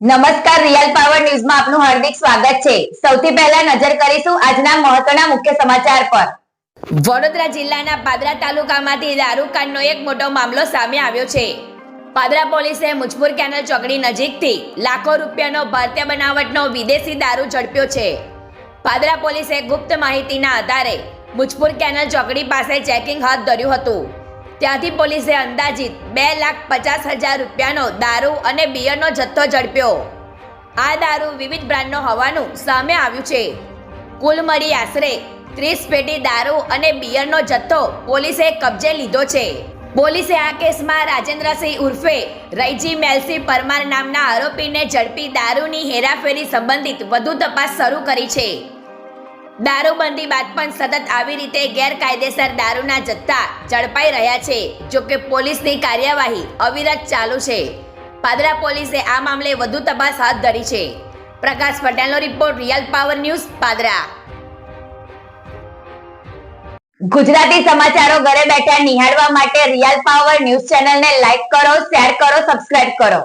નમસ્કાર, real power ન્યૂઝમાં આપનું હાર્દિક સ્વાગત છે. સૌથી પહેલા નજર કરીશું આજના મહત્વના મુખ્ય સમાચાર પર. વડોદરા જિલ્લાના પાદરા તાલુકામાંથી દારૂકાંડનો એક મોટો મામલો સામે આવ્યો છે. પાદરા પોલીસે મુજપુર કેનલ ચોકડી નજીકથી લાખો રૂપિયાનો ભારતીય બનાવટનો વિદેશી દારૂ ઝડપ્યો છે. પાદરા પોલીસે ગુપ્ત માહિતીના આધારે મુજપુર કેનલ ચોકડી પાસે ચેકિંગ હાથ ધર્યું હતું. ત્યાંથી પોલીસે અંદાજિત બે લાખ પચાસ હજાર રૂપિયાનો દારૂ અને બિયરનો જથ્થો ઝડપ્યો. આ દારૂ વિવિધ બ્રાન્ડનો હોવાનું સામે આવ્યું છે. કુલ મળી આશરે ત્રીસ પેટી દારૂ અને બિયરનો જથ્થો પોલીસે કબજે લીધો છે. પોલીસે આ કેસમાં રાજેન્દ્રસિંહ ઉર્ફે રૈજી મેલસી પરમાર નામના આરોપીને ઝડપી દારૂની હેરાફેરી સંબંધિત વધુ તપાસ શરૂ કરી છે. દારૂબંધી બાદ પણ સતત આવી રીતે ગેરકાયદેસર દારૂના જથ્થા ઝડપાઈ રહ્યા છે જોકે પોલીસની કાર્યવાહી અવિરત ચાલુ છે. પાદરા પોલીસે આ મામલે વધુ તપાસ હાથ ધરી છે. પ્રકાશ પટેલનો report real power news Padra Gujarati સમાચારો ઘરે બેઠા નિહાળવા માટે રિયલ પાવર ન્યૂઝ ચેનલને લાઈક કરો, શેર કરો, સબસ્ક્રાઇબ કરો.